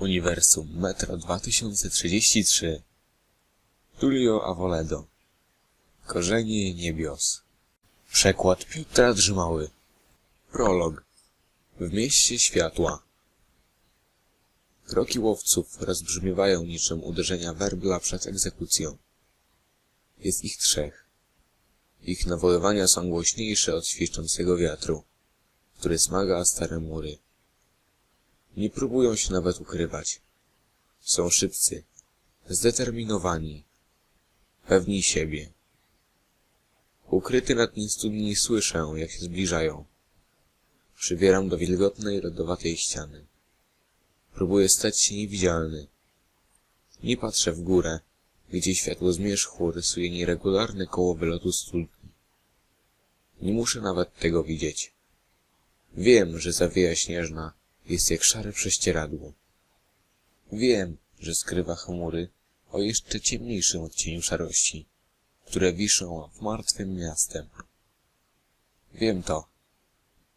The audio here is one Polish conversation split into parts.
Uniwersum Metro 2033 Tullio Avoledo Korzenie niebios Przekład Piotra Drzymały Prolog W mieście światła Kroki łowców rozbrzmiewają niczym uderzenia werbla przed egzekucją. Jest ich trzech. Ich nawoływania są głośniejsze od świszczącego wiatru, który smaga stare mury. Nie próbują się nawet ukrywać. Są szybcy, zdeterminowani, pewni siebie. Ukryty na dnie studni słyszę, jak się zbliżają. Przybieram do wilgotnej, lodowatej ściany. Próbuję stać się niewidzialny. Nie patrzę w górę, gdzie światło zmierzchu rysuje nieregularne koło wylotu studni. Nie muszę nawet tego widzieć. Wiem, że zawieja śnieżna jest jak szare prześcieradło. Wiem, że skrywa chmury o jeszcze ciemniejszym odcieniu szarości, które wiszą nad martwym miastem. Wiem to.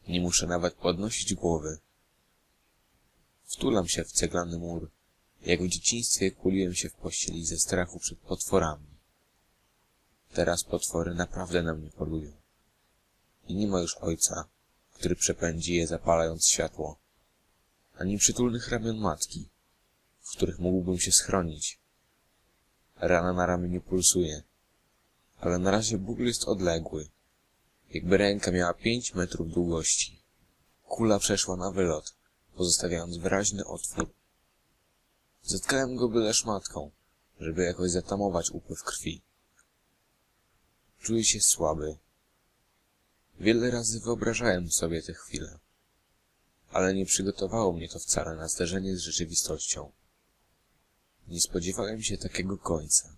Nie muszę nawet podnosić głowy. Wtulam się w ceglany mur, jak w dzieciństwie kuliłem się w pościeli ze strachu przed potworami. Teraz potwory naprawdę na mnie polują. I nie ma już ojca, który przepędzi je zapalając światło, ani przytulnych ramion matki, w których mógłbym się schronić. Rana na ramieniu pulsuje, ale na razie ból jest odległy, jakby ręka miała pięć metrów długości. Kula przeszła na wylot, pozostawiając wyraźny otwór. Zatkałem go byle szmatką, żeby jakoś zatamować upływ krwi. Czuję się słaby. Wiele razy wyobrażałem sobie tę chwilę, ale nie przygotowało mnie to wcale na zderzenie z rzeczywistością. Nie spodziewałem się takiego końca.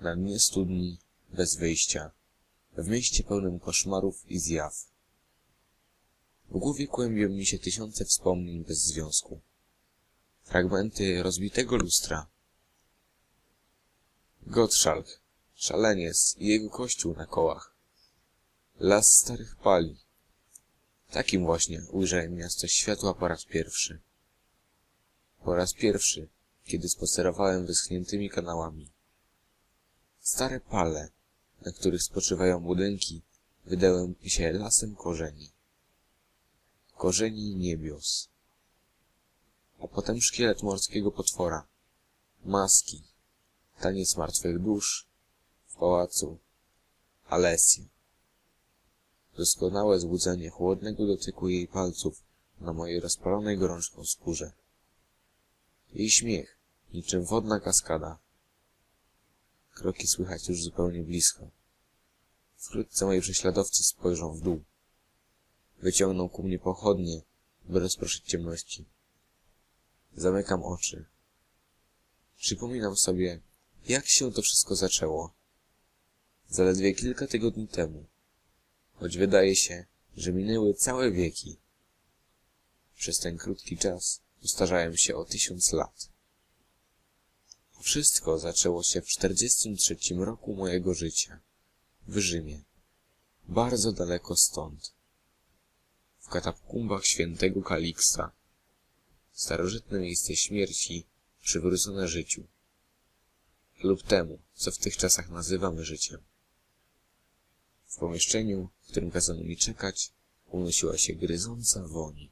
Na dnie studni, bez wyjścia, w mieście pełnym koszmarów i zjaw. W głowie kłębią mi się tysiące wspomnień bez związku. Fragmenty rozbitego lustra. Gottschalk, szaleniec i jego kościół na kołach. Las starych pali. Takim właśnie ujrzałem miasto światła po raz pierwszy. Po raz pierwszy, kiedy spacerowałem wyschniętymi kanałami. Stare pale, na których spoczywają budynki, wydały mi się lasem korzeni. Korzeni niebios. A potem szkielet morskiego potwora. Maski. Taniec martwych dusz. W pałacu. Alesja. Doskonałe złudzenie chłodnego dotyku jej palców na mojej rozpalonej gorączką skórze. Jej śmiech, niczym wodna kaskada. Kroki słychać już zupełnie blisko. Wkrótce moi prześladowcy spojrzą w dół. Wyciągną ku mnie pochodnie, by rozproszyć ciemności. Zamykam oczy. Przypominam sobie, jak się to wszystko zaczęło. Zaledwie kilka tygodni temu. Choć wydaje się, że minęły całe wieki. Przez ten krótki czas ustarzałem się o tysiąc lat. Wszystko zaczęło się w czterdziestym trzecim roku mojego życia. W Rzymie. Bardzo daleko stąd. W katakumbach świętego Kaliksa. Starożytne miejsce śmierci przywrócone życiu. Lub temu, co w tych czasach nazywamy życiem. W pomieszczeniu, w którym kazano mi czekać, unosiła się gryząca woń.